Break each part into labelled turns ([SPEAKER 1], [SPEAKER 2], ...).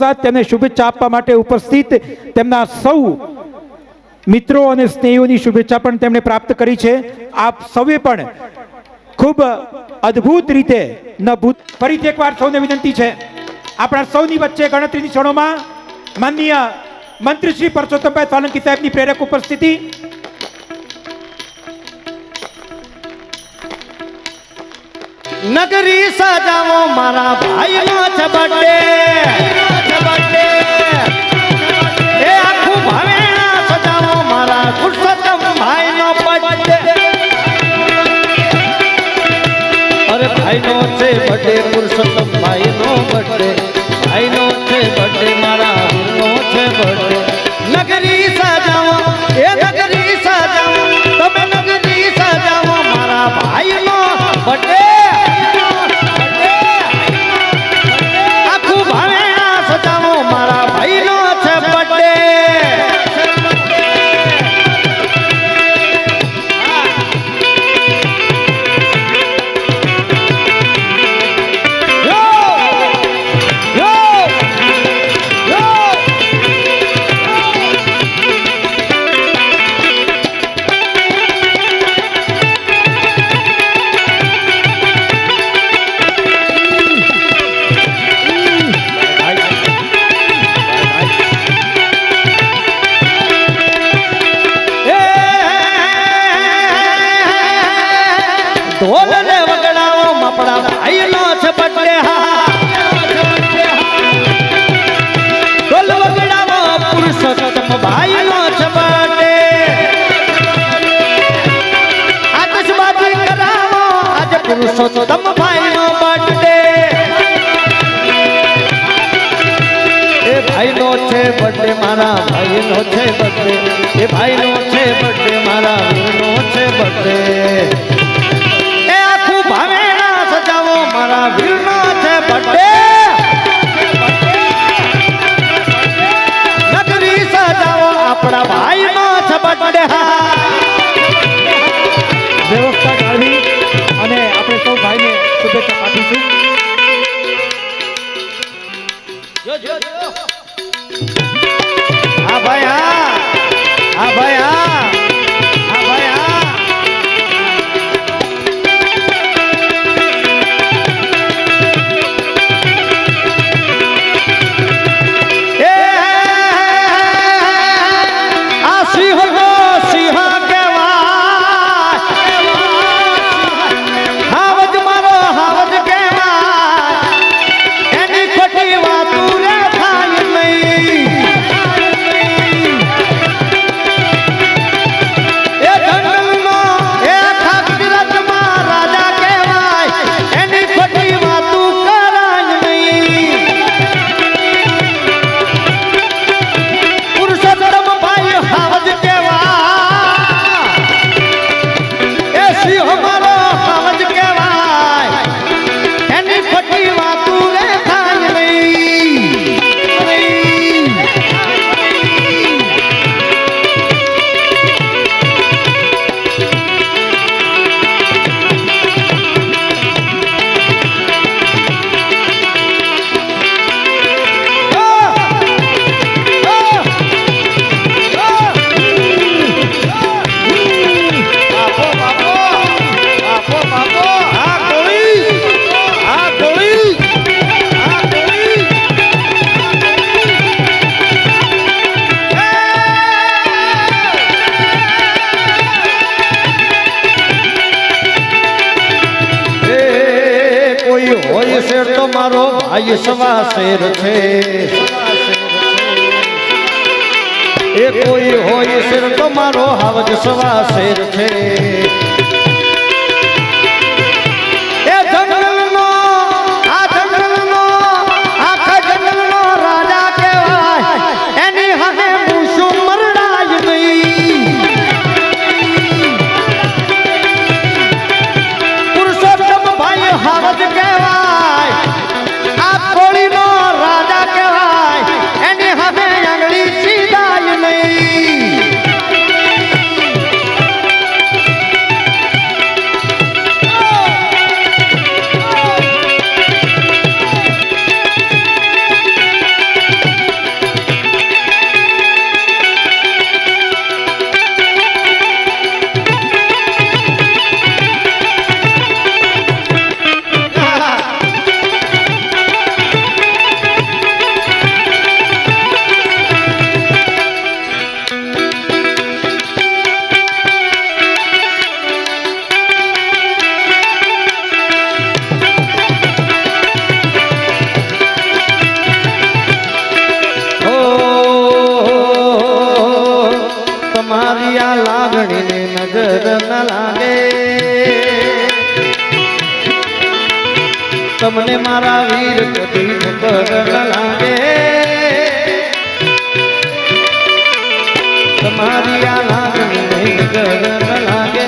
[SPEAKER 1] સાથોસાથ તેમને શુભેચ્છા આપવા માટે ઉપસ્થિત તેમના સૌ મિત્રો અને સ્નેહીઓની શુભેચ્છા પણ તેમણે પ્રાપ્ત કરી છે. આપ સૌએ પણ ખૂબ અદ્ભુત રીતે ન ભૂત ફરીથી એકવાર સૌને વિનંતી છે. આપણા સૌની વચ્ચે ગણતરીની ક્ષણોમાં માનનીય મંત્રી શ્રી પરસોત્તમભાઈ સોલંકી સાહેબની પ્રેરક ઉપસ્થિતિ.
[SPEAKER 2] નગરી સજાવો મારા ભાઈનો છે બર્થડે ભાઈનો છે બર્થડે પુરુષોત્તમ ભાઈનો બર્થડે ઢોલ ને વગડાવો મપડા ભાઈનો છે બર્થડે હા ઢોલ વગડાવો પુરુષોત્તમ ભાઈનો છે બર્થડે આતશબાજી કરાવો, આજે પુરુષોત્તમ ભાઈનો બર્થડે એ ભાઈનો છે બર્થડે મારા ભાઈનો છે બર્થડે એ ભાઈનો છે બર્થડે મારા નો છે બર્થડે આપણા
[SPEAKER 1] વ્યવસ્થા જાળવી અને આપણે સૌ ભાઈને શુભેચ્છા પાઠવીશું
[SPEAKER 2] હા ભાઈ હા. હા ભાઈ શેર છે. એ કોઈ હોય શેર તો મારો હાવજ સવા શેર છે. મારા વીર તમારી આ લાગણી નજર ન લાગે.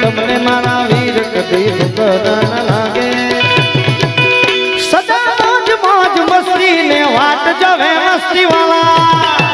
[SPEAKER 2] તમને મારા વીર કદી ગગન લાગે. સદા મોજ મોજ મસ્તી ને વાટ જવે મસ્તી વાળા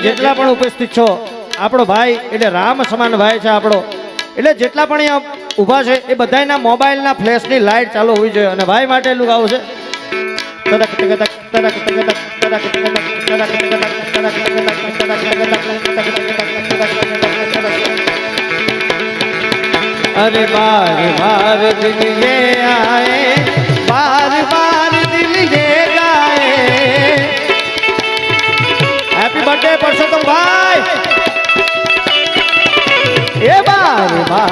[SPEAKER 2] અહીંયા જેટલા પણ ઉપસ્થિત છો આપણો ભાઈ એટલે રામ સમાન ભાઈ છે આપણો એટલે જેટલા પણ અહીંયા ઊભા છે એ બધાના મોબાઈલના ફ્લેશની લાઇટ ચાલુ હોવી જોઈએ અને ભાઈ માટે એટલું ગાવું છે તરક તક તરક તક તક તરક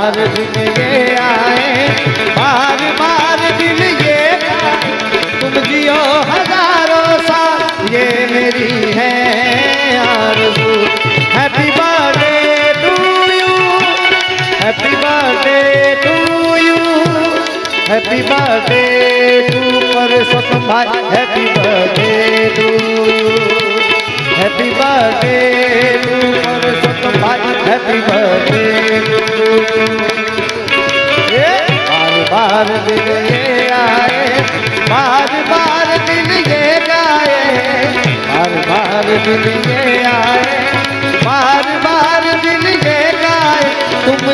[SPEAKER 2] बार दिल ये आए, बार बार दिल ये तुम जियो हज़ारों साल, ये मेरी है आरज़ू। Happy birthday to you happy birthday to you happy birthday to Parsottam भाई happy birthday to you happy birthday happy birthday बार बार ये आए, बार बार दिल ये गाए। बार बार दिल ये आए, बार बार दिल ये गाए। तुम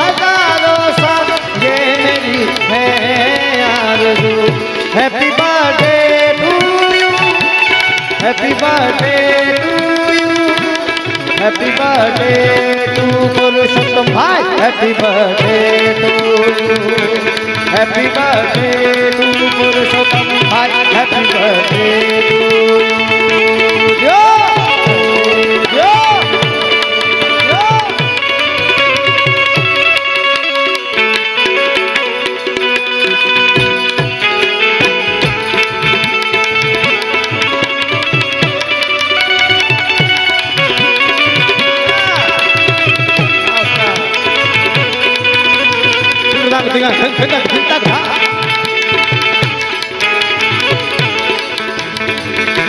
[SPEAKER 2] हज़ारों साल, ये मेरी है happy Happy birthday to you. Happy birthday to Purushottam Bhai. Happy birthday to you. Happy birthday.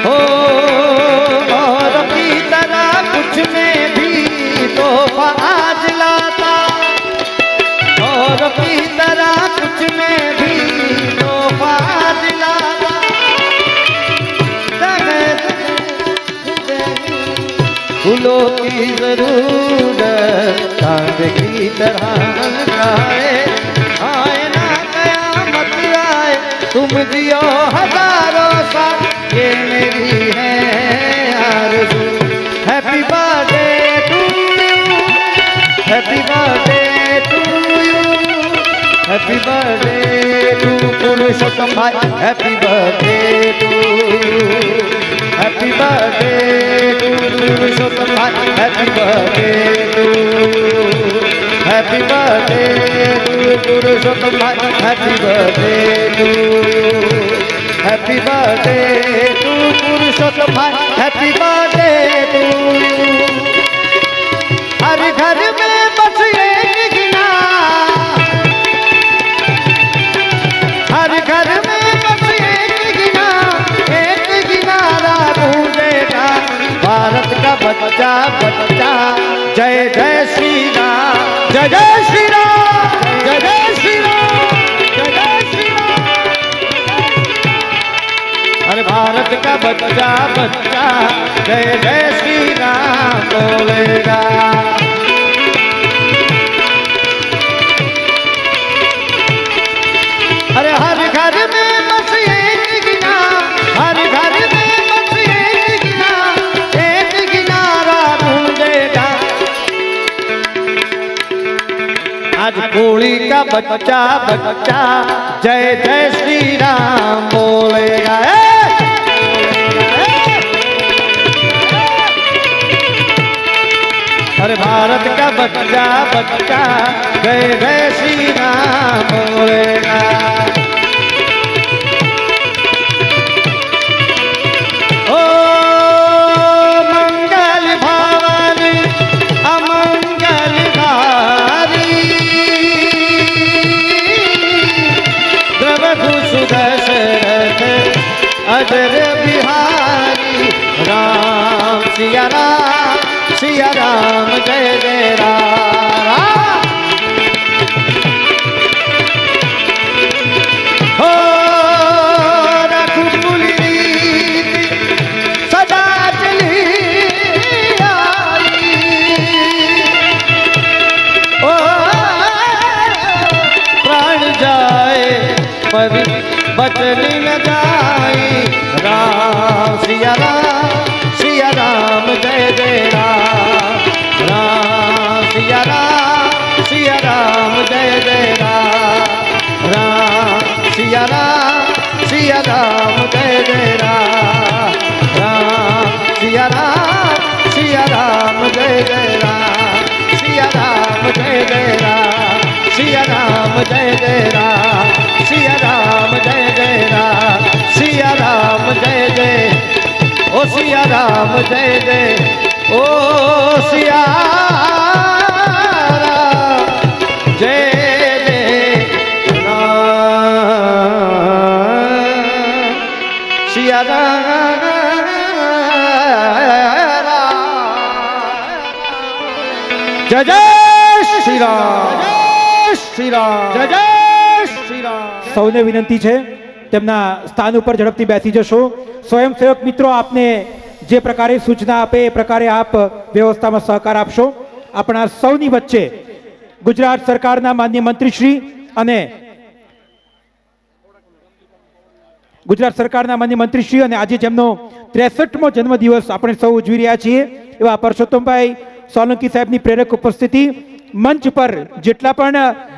[SPEAKER 2] हो और की तरह कुछ में भी तोहफा आज लाता और की तरह कुछ में भी तोहफा आज लाता फूलों की जरूरत चांद की तरह आए आए तुम जियो हज़ारों साल, ये मेरी है आरज़ू। Happy birthday to you happy birthday to you happy birthday to Purushottam भाई happy birthday to happy birthday to Purushottam भाई happy birthday to happy birthday Purushottam भाई happy birthday to happy birthday to Purushottam भाई happy birthday to her घर में बस एक गिना हर घर में बस एक गिना एक किनारा ढूंढेगा। भारत का बच्चा बच्चा। जय जय। बच्चा बच्चा, जय जय श्री राम बोलेगा। अरे हर घर में बस एक गिना, हर घर में बस एक गिना, एक किनारा ढूंढेगा। आज कोड़ी का बच्चा बच्चा, जय जय श्री राम बोलेगा બચ્ચા બચ્ચા જય જય શ્રી રામ બોલેરા રામ, જય જય રામ. રામ, સિયા રામ સિયા રામ, જય જય રામ. રામ, સિયા રામ સિયા રામ, જય જય રામ. સિયા રામ, જય જય રામ. સિયા રામ, જય જય રામ. સિયા રામ, જય જય રામ. સિયા રામ, જય જય. ઓ સિયા રામ,
[SPEAKER 1] જય જય.
[SPEAKER 2] ઓ સિયા રામ
[SPEAKER 1] જય જય શ્રી રામ સૌને વિનંતી છે તેમના સ્થાન ઉપર ઝડપથી બેસી જશો. સ્વયંસેવક મિત્રો આપને જે પ્રકારે સૂચના આપે એ પ્રકારે આપ વ્યવસ્થામાં સહકાર આપશો. આપણા સૌની વચ્ચે ગુજરાત સરકારના માન્ય મંત્રીશ્રી અને ગુજરાત સરકારના માન્ય મંત્રીશ્રી અને આજે જેમનો ત્રેસઠમો જન્મદિવસ આપણે સૌ ઉજવી રહ્યા છીએ એવા પરસોત્તમભાઈ સોલંકી સાહેબની પ્રેરક ઉપસ્થિતિ મંચ પર જેટલા પણ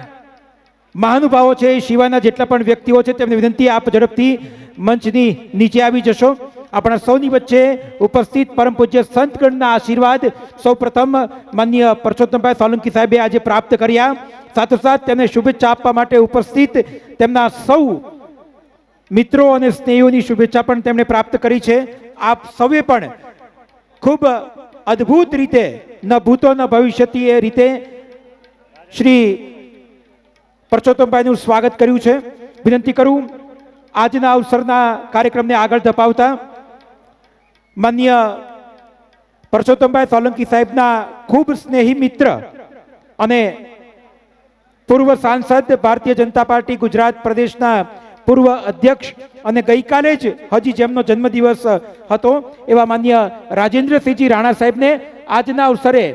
[SPEAKER 1] મહાનુભાવો છે, એ સિવાયના જેટલા પણ વ્યક્તિઓ છે, તેમને વિનંતી આપ ઝડપથી મંચની નીચે આવી જશો. આપણા સૌની વચ્ચે ઉપસ્થિત પરમ પૂજ્ય સંતગણના આશીર્વાદ સૌ પ્રથમ માન્ય પરસોત્તમભાઈ સોલંકી સાહેબે આજે પ્રાપ્ત કર્યા. સાથોસાથ તેમને શુભેચ્છા આપવા માટે ઉપસ્થિત તેમના સૌ મિત્રો અને સ્નેહીઓની શુભેચ્છા પણ તેમણે પ્રાપ્ત કરી છે. આપ સૌએ પણ ખૂબ અદ્ભુત રીતે, ન ભૂતો ન ભવિષ્યથી એ રીતે શ્રી પરસોત્તમભાઈનું સ્વાગત કર્યું છે. વિનંતી કરું, આજના અવસરના કાર્યક્રમને આગળ ધપાવતા માન્ય પરસોત્તમભાઈ સોલંકી સાહેબના ખૂબ સ્નેહી મિત્ર અને પૂર્વ સાંસદ ભારતીય જનતા પાર્ટી ગુજરાત પ્રદેશના પૂર્વ અધ્યક્ષ અને ગઈકાલે જ હજી જેમનો જન્મદિવસ હતો એવા માન્ય રાજેન્દ્રસિંહજી રાણા સાહેબને આજના અવસરે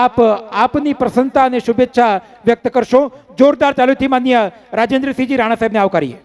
[SPEAKER 1] આપ આપની પ્રસન્નતા અને શુભેચ્છા વ્યક્ત કરશો. જોરદાર ચાલુથી માન્ય રાજેન્દ્રસિંહજી રાણા સાહેબને આવકારીએ.